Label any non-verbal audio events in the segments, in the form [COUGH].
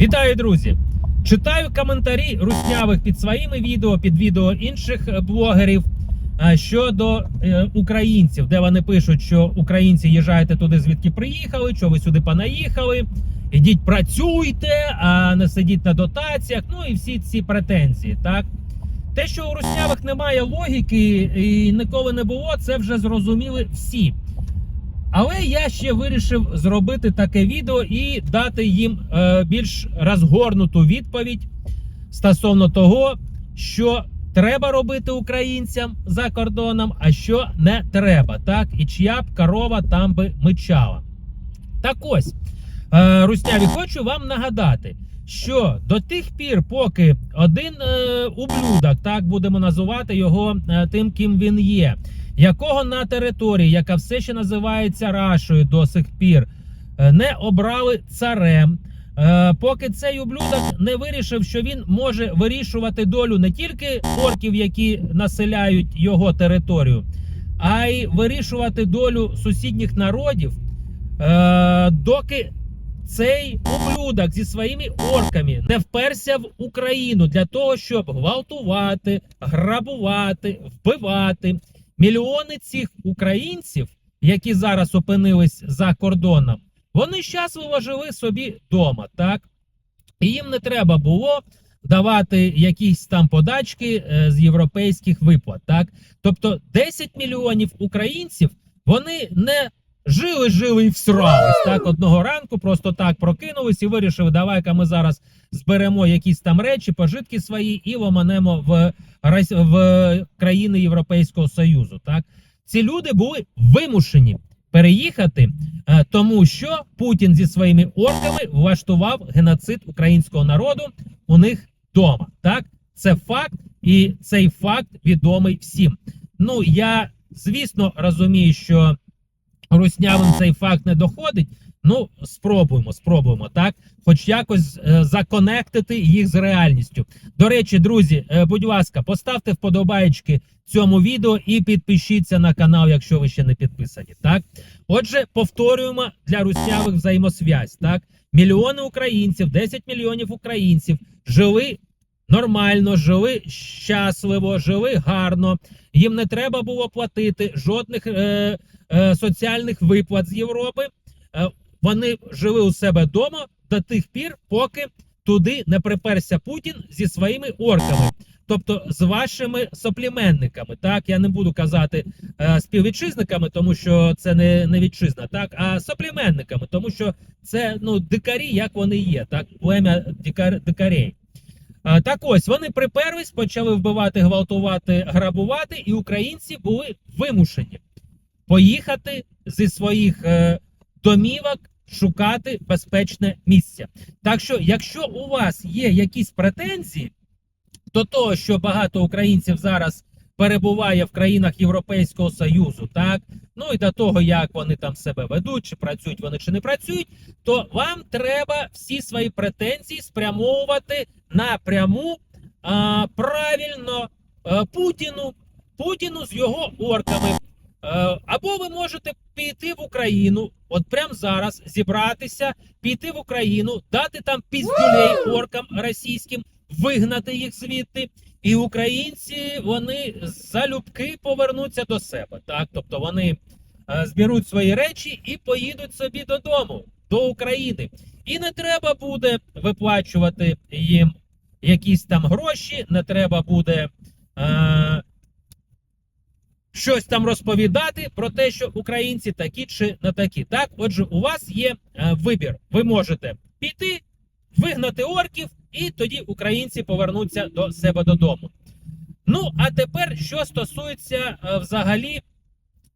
Вітаю, друзі! Читаю коментарі руснявих під своїми відео, під відео інших е, блогерів е, щодо е, українців, де вони пишуть, що українці їжджайте туди, звідки приїхали, що ви сюди понаїхали. Ідіть працюйте, а не сидіть на дотаціях. Ну і всі ці претензії. Так те, що у руснявих немає логіки і ніколи не було, це вже зрозуміли всі. Але я ще вирішив зробити таке відео і дати їм е, більш розгорнуту відповідь стосовно того, що треба робити українцям за кордоном, а що не треба, так і чия б корова там би мичала. Так ось, е, русняві, хочу вам нагадати, що до тих пір, поки один е, ублюдок, так будемо називати його е, тим, ким він є, якого на території, яка все ще називається Рашою до сих пір, е, не обрали царем. Е, Поки цей ублюдок не вирішив, що він може вирішувати долю не тільки орків, які населяють його територію, а й вирішувати долю сусідніх народів, е, доки цей ублюдок зі своїми орками не вперся в Україну для того, щоб гвалтувати, грабувати, вбивати. Мільйони цих українців, які зараз опинились за кордоном, вони щасливо жили собі вдома, так? І їм не треба було давати якісь там подачки е, з європейських виплат, так? Тобто 10 мільйонів українців вони не жили, жили і всрались. Так, одного ранку просто так прокинулись і вирішили, давай-ка ми зараз зберемо якісь там речі, пожитки свої і ломанемо в, в країни Європейського Союзу. Так, ці люди були вимушені переїхати, е, тому що Путін зі своїми орками влаштував геноцид українського народу у них вдома. Так, це факт, і цей факт відомий всім. Ну я звісно розумію, що руснявим цей факт не доходить. Ну, спробуємо, спробуємо, так? Хоч якось е, законектити їх з реальністю. До речі, друзі, е, будь ласка, поставте вподобаєчки цьому відео і підпишіться на канал, якщо ви ще не підписані. Так, отже, повторюємо для руснявих взаємосвязь. Так, мільйони українців, 10 мільйонів українців жили нормально, жили щасливо, жили гарно. Їм не треба було платити жодних е, е, соціальних виплат з Європи. Вони жили у себе вдома до тих пір, поки туди не приперся Путін зі своїми орками, тобто з вашими сопліменниками. Так, я не буду казати е, співвітчизниками, тому що це не, не вітчизна, так, а сопліменниками, тому що це ну дикарі, як вони є, так, плем'я дикар, дикарей. Так ось вони приперлись, почали вбивати, гвалтувати, грабувати, і українці були вимушені поїхати зі своїх е, домівок шукати безпечне місце. Так що, якщо у вас є якісь претензії до того, що багато українців зараз перебуває в країнах Європейського Союзу, так ну і до того, як вони там себе ведуть, чи працюють вони, чи не працюють, то вам треба всі свої претензії спрямовувати напряму а, правильно а, Путіну, Путіну з його орками. Е, Або ви можете піти в Україну, от прямо зараз зібратися, піти в Україну, дати там піздюлей оркам російським, вигнати їх звідти, і українці вони залюбки повернуться до себе. Так, тобто вони е, зберуть свої речі і поїдуть собі додому, до України. І не треба буде виплачувати їм якісь там гроші, не треба буде. Е, щось там розповідати про те, що українці такі чи не такі. Так, отже, у вас є е, вибір. Ви можете піти, вигнати орків, і тоді українці повернуться до себе додому. Ну, а тепер, що стосується е, взагалі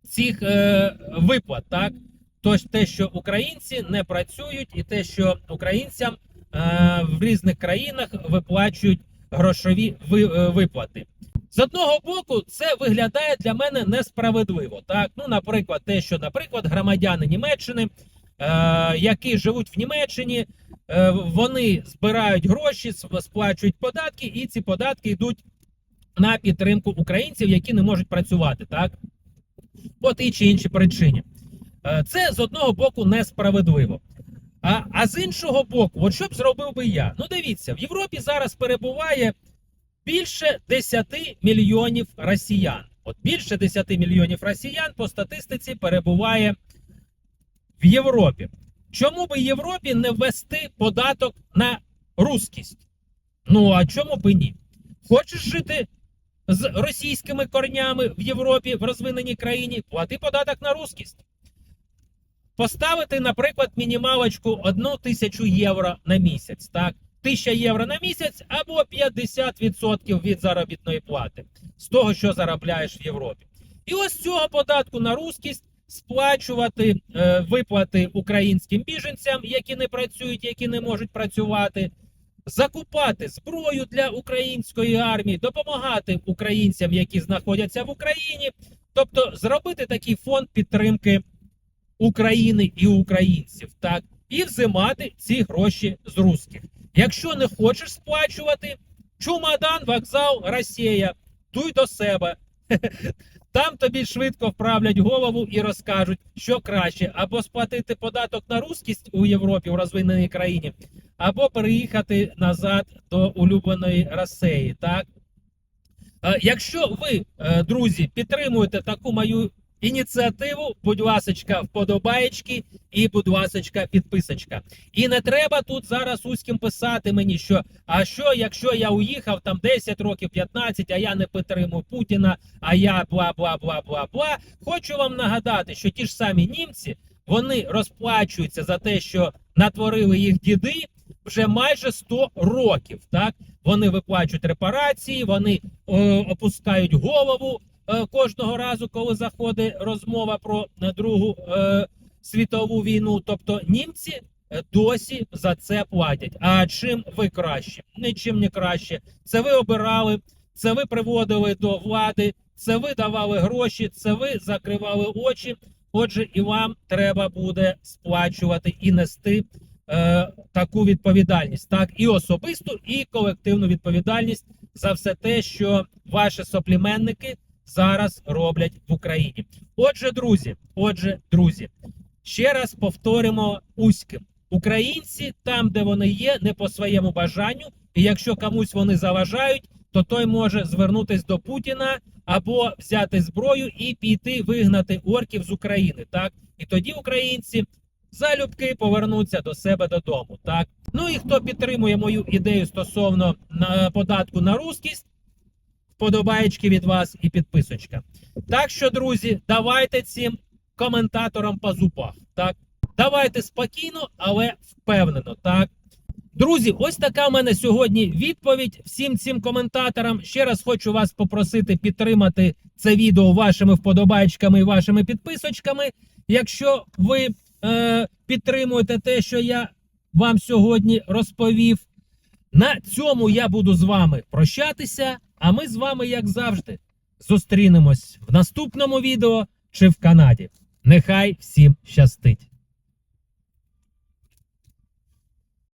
цих е, виплат, так? Тож те, що українці не працюють, і те, що українцям е, в різних країнах виплачують грошові е, виплати. З одного боку, це виглядає для мене несправедливо. Так, ну, наприклад, те, що, наприклад, громадяни Німеччини, е, які живуть в Німеччині, е, вони збирають гроші, сплачують податки, і ці податки йдуть на підтримку українців, які не можуть працювати, так по тій чи іншій причині. Е, Це з одного боку несправедливо. А, а з іншого боку, от що б зробив би я? Ну, дивіться, в Європі зараз перебуває більше 10 мільйонів росіян. От більше 10 мільйонів росіян по статистиці перебуває в Європі. Чому би Європі не ввести податок на рускість? Ну а чому б ні? Хочеш жити з російськими корнями в Європі, в розвиненій країні, плати податок на рускість. Поставити, наприклад, мінімалочку 1 тисячу євро на місяць. Так? 1000 євро на місяць або 50% від заробітної плати з того, що заробляєш в Європі. І ось цього податку на рускість сплачувати е, виплати українським біженцям, які не працюють, які не можуть працювати, закупати зброю для української армії, допомагати українцям, які знаходяться в Україні, тобто зробити такий фонд підтримки України і українців, так і взимати ці гроші з русських. Якщо не хочеш сплачувати, чумадан, вокзал, Росія, туй до себе. [LAUGHS] Там тобі швидко вправлять голову і розкажуть, що краще, або сплатити податок на рускість у Європі, у розвиненій країні, або переїхати назад до улюбленої Росії. Так? Е, Якщо ви, е, друзі, підтримуєте таку мою ініціативу, будь ласочка, вподобаєчки і, будь ласочка, підписочка. І не треба тут зараз узьким писати мені, що а що, якщо я уїхав там 10 років, 15, а я не підтримую Путіна, а я бла бла бла бла бла. Хочу вам нагадати, що ті ж самі німці вони розплачуються за те, що натворили їх діди вже майже 100 років. Так вони виплачують репарації, вони е, опускають голову кожного разу, коли заходить розмова про е, Другу е, світову війну. Тобто німці е, досі за це платять. А чим ви краще? Нічим не краще. Це ви обирали, це ви приводили до влади, це ви давали гроші, це ви закривали очі. Отже, і вам треба буде сплачувати і нести е, таку відповідальність, так і особисту, і колективну відповідальність за все те, що ваші сопліменники зараз роблять в Україні. Отже, друзі, отже, друзі, ще раз повторимо уським. Українці там, де вони є, не по своєму бажанню, і якщо комусь вони заважають, то той може звернутись до Путіна або взяти зброю і піти вигнати орків з України. Так і тоді українці залюбки повернуться до себе додому. Так ну і хто підтримує мою ідею стосовно податку на рускість, вподобаєчки від вас і підписочка. Так що, друзі, давайте цим коментаторам по зубах. Так, давайте спокійно, але впевнено. Так. Друзі, ось така в мене сьогодні відповідь всім цим коментаторам. Ще раз хочу вас попросити підтримати це відео вашими вподобайчиками і вашими підписочками. Якщо ви е, підтримуєте те, що я вам сьогодні розповів, на цьому я буду з вами прощатися. А ми з вами, як завжди, зустрінемось в наступному відео чи в Канаді. Нехай всім щастить!